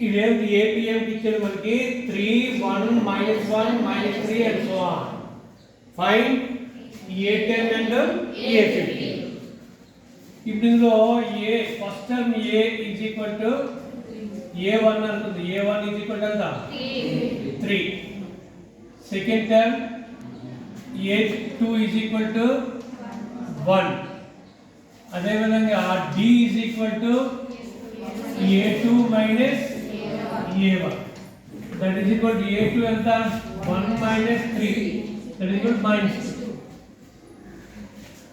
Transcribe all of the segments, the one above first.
ఇదేంటి ఏపీఎంకి ఇచ్చేది మనకి? Three one minus one minus three and so on fine a ten and a fifteen ఇప్పుడు ఇందులో a first term a is equal to a one అనుకుంది a one is equal to ఎంత? Three second term a two is equal to one అదేవిధంగా d is equal to a two minus a that is equal to a two ఎంత one minus three that is equal minus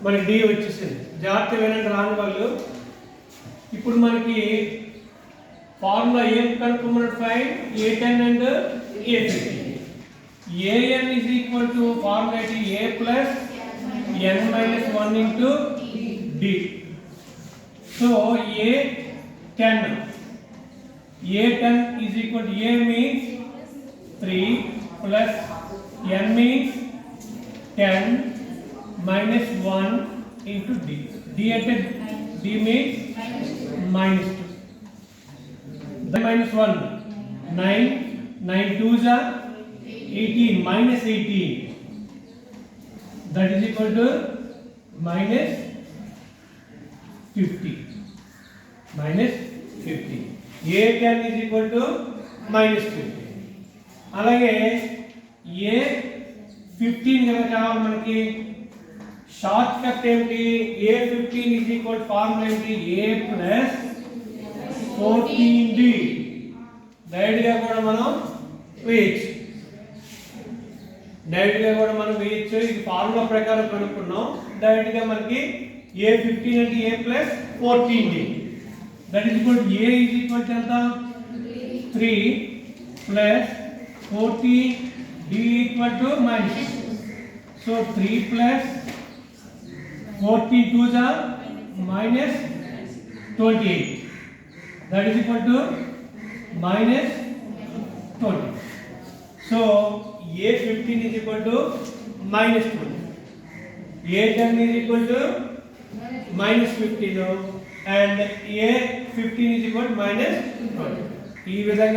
మరి D వచ్చేసింది. జాగ్రత్త వినండి రాని వాళ్ళు ఇప్పుడు మనకి ఫార్ములా ఏం కనుక్కోమన్నాడు five a ten and a fifteen a n is equal to formula a plus n minus one into d so a ten a ton is equal to a means 3 plus n means 10 minus 1 into d. d at d means minus 2. The minus 1, 9, 9 2s are 18, minus 18. That is equal to minus 50. Minus 50. A ten is equal to minus fifteen అలాగే a fifteen కనుక మనకి shortcut ఏమిటి a fifteen is equal formula ఏంటి? A plus fourteen D డైరెక్ట్గా కూడా మనం వేయచ్చు. డైరెక్ట్గా కూడా మనం వేయచ్చు. ఇది ఫార్ములా ప్రకారం కనుక్కున్నాం. డైరెక్ట్గా మనకి ఏ ఫిఫ్టీన్ అంటే a plus fourteen d that is equal to a is equal to कितना 3 plus 40 d equal to minus so 3 plus 40 2 जा minus 28 that is equal to minus 20 so a 15 is equal to minus 20 a 10 is equal to minus 15 and a is equal to minus 20. ఈ విధంగా